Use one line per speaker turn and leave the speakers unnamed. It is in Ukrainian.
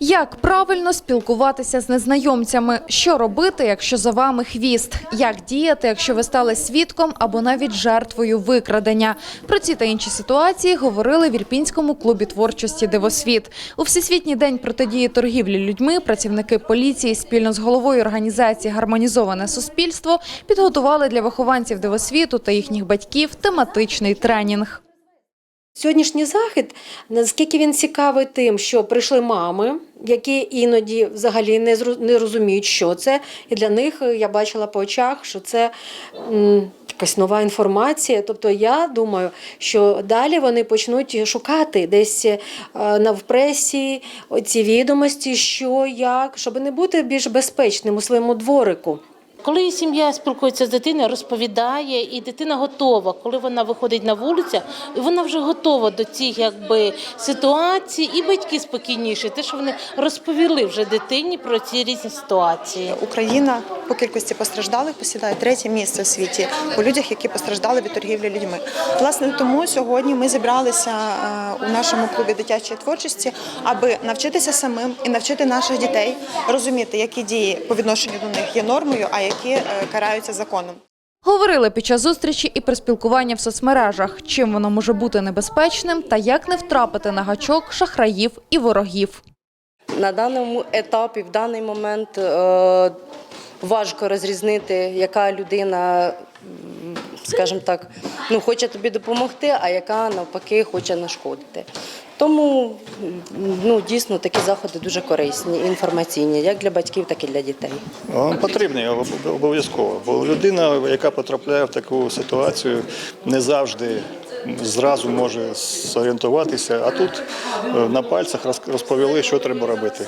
Як правильно спілкуватися з незнайомцями? Що робити, якщо за вами хвіст? Як діяти, якщо ви стали свідком або навіть жертвою викрадення? Про ці та інші ситуації говорили в Ірпінському клубі творчості Дивосвіт. У Всесвітній день протидії торгівлі людьми працівники поліції спільно з головою організації Гармонізоване суспільство підготували для вихованців Дивосвіту та їхніх батьків тематичний тренінг.
Сьогоднішній захід, наскільки він цікавий тим, що прийшли мами, які іноді взагалі не розуміють, що це. І для них е, я бачила по очах, що це якась нова інформація. Тобто я думаю, що далі вони почнуть шукати десь е, на пресі ці відомості, що як, щоб не бути більш безпечним у своєму дворику.
Коли сім'я спілкується з дитиною, розповідає, і дитина готова, коли вона виходить на вулицю, вона вже готова до цих якби ситуацій, і батьки спокійніші, те, що вони розповіли вже дитині про ці різні ситуації.
Україна по кількості постраждалих посідає третє місце у світі у людях, які постраждали від торгівлі людьми. Власне, тому сьогодні ми зібралися е, у нашому клубі дитячої творчості, аби навчитися самим і навчити наших дітей розуміти, які дії по відношенню до них є нормою, а які е, караються законом.
Говорили під час зустрічі і про спілкування в соцмережах, чим воно може бути небезпечним та як не втрапити на гачок шахраїв і ворогів.
На даному етапі, в даний момент е, важко розрізнити, яка людина, скажімо так, ну, хоче тобі допомогти, а яка навпаки хоче нашкодити. Тому ну, дійсно такі заходи дуже корисні, інформаційні, як для батьків, так і для дітей.
Він потрібний обов'язково, бо людина, яка потрапляє в таку ситуацію, не завжди зразу може зорієнтуватися, а тут е, на пальцях роз- розповіли, що треба робити.